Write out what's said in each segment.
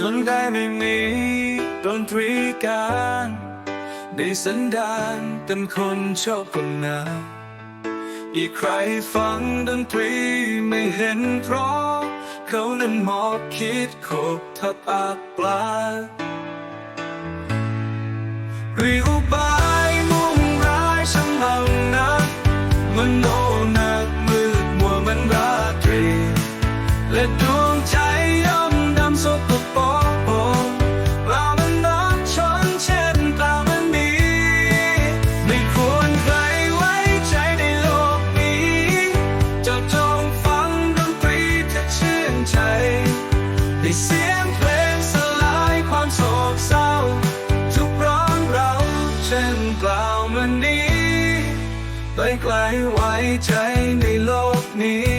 จนได้ไม่มีดนตรีการได้สันดานเป็นคนชอบคนงาอีกใครฟังดนตรีไม่เห็นเพราะ เขานั้นมอบคิดขบทับอากปลาหรืออุบา เสียงเพลงสลายความโศกเศร้า ทุกร้อนเราเช่นเปล่ามันนี้ไปไกลไว้ใจในโลกนี้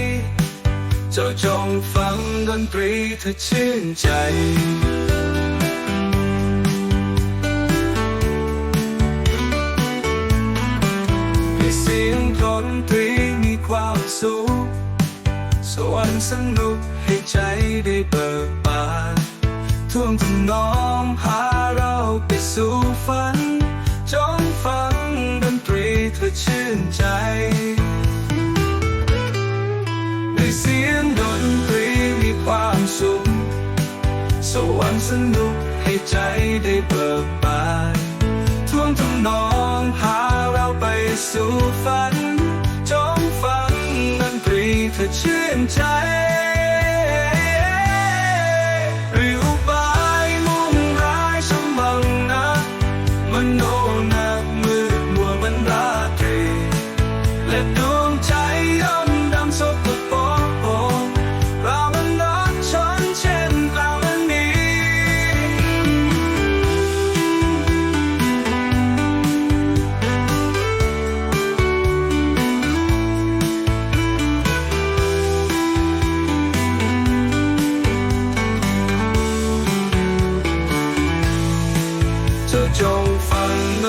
เจ้าจงฟังดนตรีเธอชื่นใจเสียงดนตรีมีความสุข วรรค์สนุกให้ใจได้เบิกบานท่วงทำนองพาเราไปสู่ฝัน จงฟังดนตรีเธอชื่นใจด้วยเสียงดนตรีมีความสุข สวรรค์สนุกให้ใจได้เบิกบานท่วงทำนองพาเราไปสู่ฝัน นตรี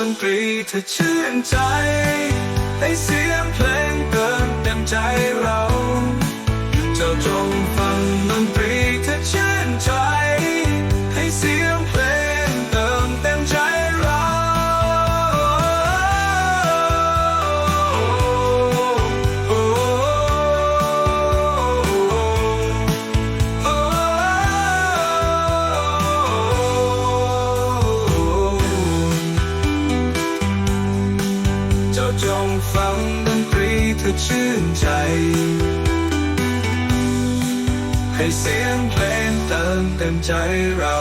นตรีเธอชื่นใจให้เสียงเพลง จงฟังดนตรีเธอชื่นใจ ให้เสียงเพลงเติมเต็มใจเรา